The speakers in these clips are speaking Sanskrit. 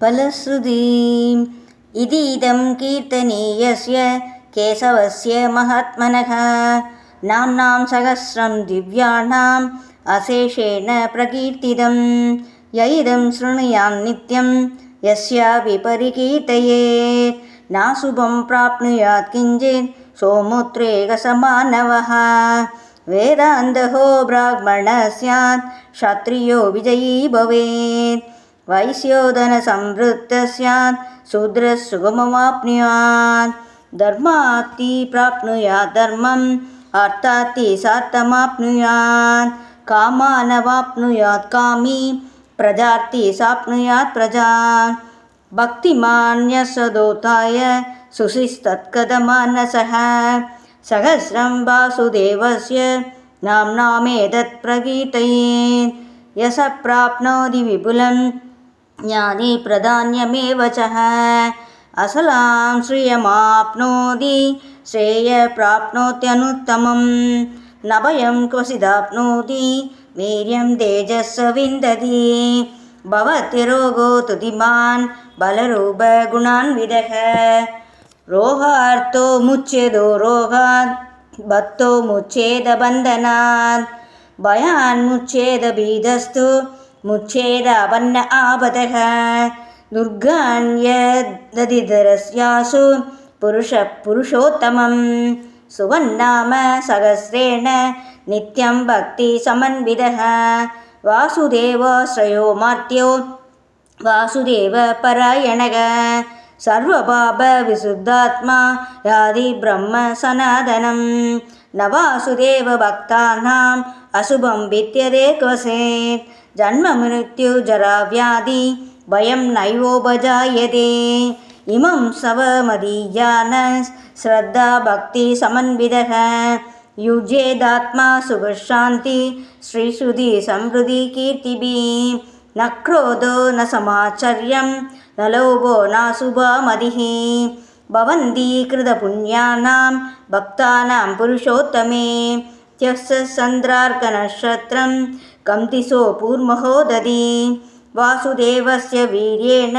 फलश्रुतीम्। इदीदं कीर्तनीयस्य केशवस्य महात्मनः। नाम्नां सहस्रं दिव्याणाम् अशेषेण प्रकीर्तितं य इदं शृणुयान् नित्यं यस्यापि परिकीर्तयेत् नाशुभं प्राप्नुयात् किञ्चित् सौमुत्रेकसमानवः। वेदान्तहो ब्राह्मणः स्यात् क्षत्रियो विजयी भवेत् वैश्योदनसंवृत्तः स्यात् शूद्रः सुगममाप्नुयात् धर्मात्ति प्राप्नुयात् धर्मम् अर्थात्ति सार्थमाप्नुयात् कामानवाप्नुयात् कामी प्रजार्ति साप्नुयात् प्रजान् भक्तिमान्यसदोताय सुशिस्तत्कदमानसः सहस्रं वासुदेवस्य नाम्नामेतत् प्रकीर्तयेत् यश प्राप्नोति विपुलं ज्ञाने प्राधान्यमेव च असलां श्रियमाप्नोति श्रेयप्राप्नोत्यनुत्तमं न भयं क्वचिदाप्नोति वीर्यं तेजस्स विन्दति। भवत्यरोगो तुतिमान् बलरूपगुणान्विदः रोहार्थो मुच्येदो रोगात् भक्तो मुच्छेदबन्धनात् भयान्मुच्छेदबीधस्तु मुच्छेदपन्न आपदः दुर्गान्यदधिधरस्यासु पुरुषः पुरुषोत्तमं सुवन्नाम सहस्रेण नित्यं भक्तिसमन्वितः वासुदेवाश्रयो मार्त्यो वासुदेवपरायणः सर्वपापविशुद्धात्मा यादि ब्रह्म सनातनं न वासुदेवभक्तानाम् अशुभं विद्यते क्वसेत् जन्ममृत्युजराव्याधि भयं नैवोपजायते इमं सवमदीयान श्रद्धा भक्तिसमन्वितः युज्येदात्मा सुखशान्ति श्रीश्रुति समृद्धि कीर्तिभिः न क्रोधो न समाचर्यं न लोभो नाशुभामतिः भवन्ति कृतपुण्यानां भक्तानां पुरुषोत्तमे त्यस्य चन्द्रार्कनक्षत्रं कं दिशो पूर्महो ददि वासुदेवस्य वीर्येण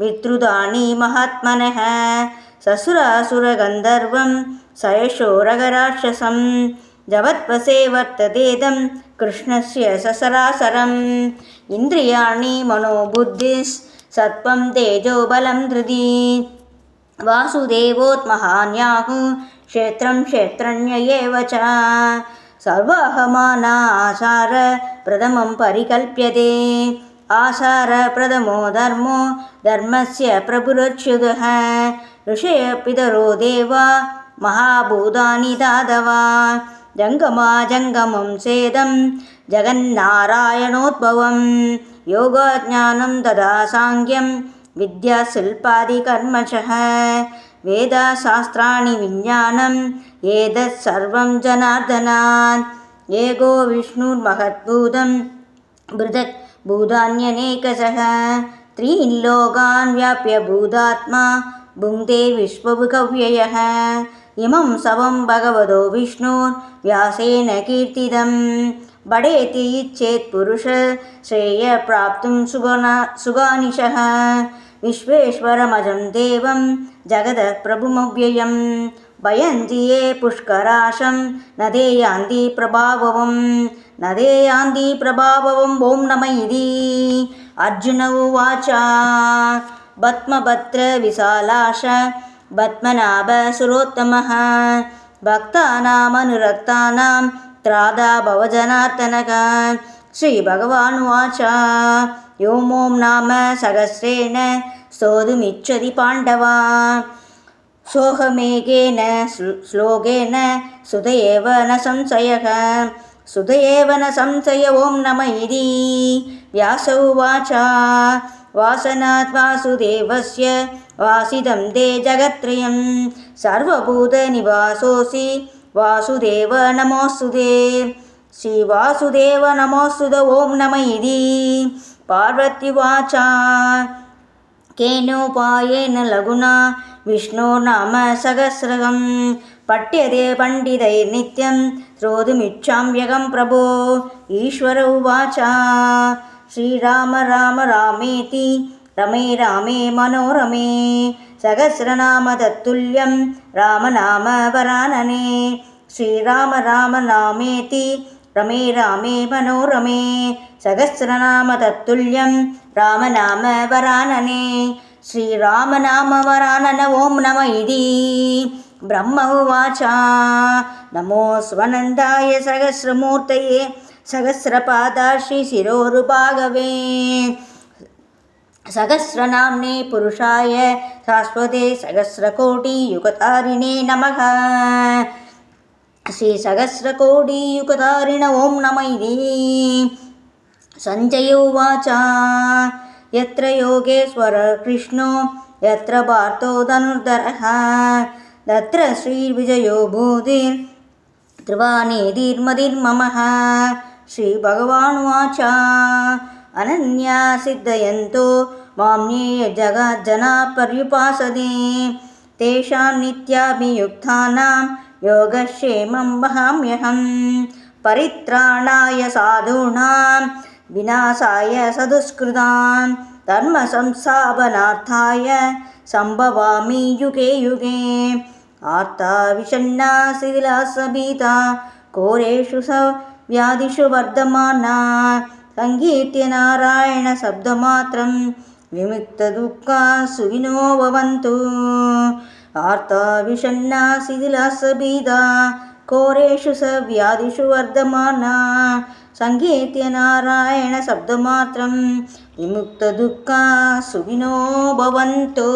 विद्रुतानि महात्मनः। ससुरासुरगन्धर्वं सयशोरगराक्षसं जवत्वसे वर्ततेदं कृष्णस्य ससरासरम्। इन्द्रियाणि मनोबुद्धिस्सत्त्वं तेजोबलं धृति। वासुदेवोत्महान्याहु क्षेत्रं क्षेत्रण्य एव च। सर्वाहमाना आसार प्रथमं परिकल्प्यते। आसारप्रथमो धर्मो धर्मस्य प्रभुरच्युतः। ऋषयपितरो देवा महाभूतानि दादवा। जङ्गमा जङ्गमं सेदं जगन्नारायणोद्भवं। योगज्ञानं तदा साङ्ख्यं विद्याशिल्पादिकर्मशः वेदशास्त्राणि विज्ञानम् एतत् सर्वं जनार्दनात्। एको विष्णुर्महद्भूतं। पृथक् भूतान्यनेकशः। त्रीन् लोकान् व्याप्य भूतात्मा। भुङ्क्ते विश्वभुगव्ययः इमं शवं भगवतो विष्णुर्व्यासेन कीर्तितं बडेति इच्छेत् पुरुष। श्रेयप्राप्तुं सुगना सुगानिशः विश्वेश्वरमजं देवं जगतः प्रभुमव्ययं भयन्ति ये पुष्कराशं न ते यान्ति प्रभावं न ते यान्ति प्रभावं ॐ नम इति अर्जुन उवाच भद्मभद्रविशालाश भद्मनाभसुरोत्तमः भक्तानामनुरक्तानां त्रादा भवजनार्दनः श्रीभगवानुवाच यो मों नाम सहस्रेण स्तोतुमिच्छति पाण्डवा सोऽहमेकेन श्लोकेन सुत एव न संशयः सुत एव न संशय ॐ नम इति व्यास उवाच वासनात् वासुदेवस्य वासिदं ते जगत्त्रयं सर्वभूतनिवासोऽसि वासुदेव नमोऽस्तु ते श्रीवासुदेव नमोऽस्तु ॐ नम इति पार्वत्युवाच केनोपायेन लघुना। विष्णोर्नाम सहस्रकं पठ्यते पण्डितैर्नित्यं श्रोतुमिच्छाम्यहं प्रभो। ईश्वर उवाच। श्रीराम राम रामेति। रमे रामे मनोरमे। सहस्रनाम तत्तुल्यं रामनाम वरानने। श्रीराम राम नामेति रमे रामे मनोरमे सहस्रनाम तत्तुल्यं रामनाम वरानने श्रीरामनामवरानन ॐ नम इति ब्रह्म उवाच नमो स्वनन्दाय सहस्रमूर्तये सहस्रपादाश्री शिरोरुभागवे सहस्रनाम्ने पुरुषाय शाश्वते सहस्रकोटियुगतारिणे नमः श्रीसहस्रकोटियुगतारिण ॐ नम इति। सञ्जय उवाच। यत्र योगेश्वर कृष्णो यत्र पार्थो धनुर्धरः तत्र श्रीविजयो भूतिर् ध्रुवानेतिर्मतिर्ममः। श्रीभगवानुवाच। अनन्या सिद्धयन्तो माम्ये जगज्जना पर्युपासते तेषां नित्याभियुक्तानां योगक्षेमं वहाम्यहं परित्राणाय साधूनां विनाशाय सदुष्कृतां धर्मसंस्थापनार्थाय सम्भवामि युगे युगे। आर्ता विषण्णा शिथिलासभीता कोरेषु स व्याधिषु वर्धमाना। सङ्गीत्य नारायणशब्दमात्रं विमुक्तदुःखा सुविनो भवन्तु आर्ता विषण्णा शिथिलासभीता कोरेषु स व्याधिषु वर्धमाना सङ्गीत्य नारायणशब्दमात्रं विमुक्तदुःखा सुविनो भवन्तु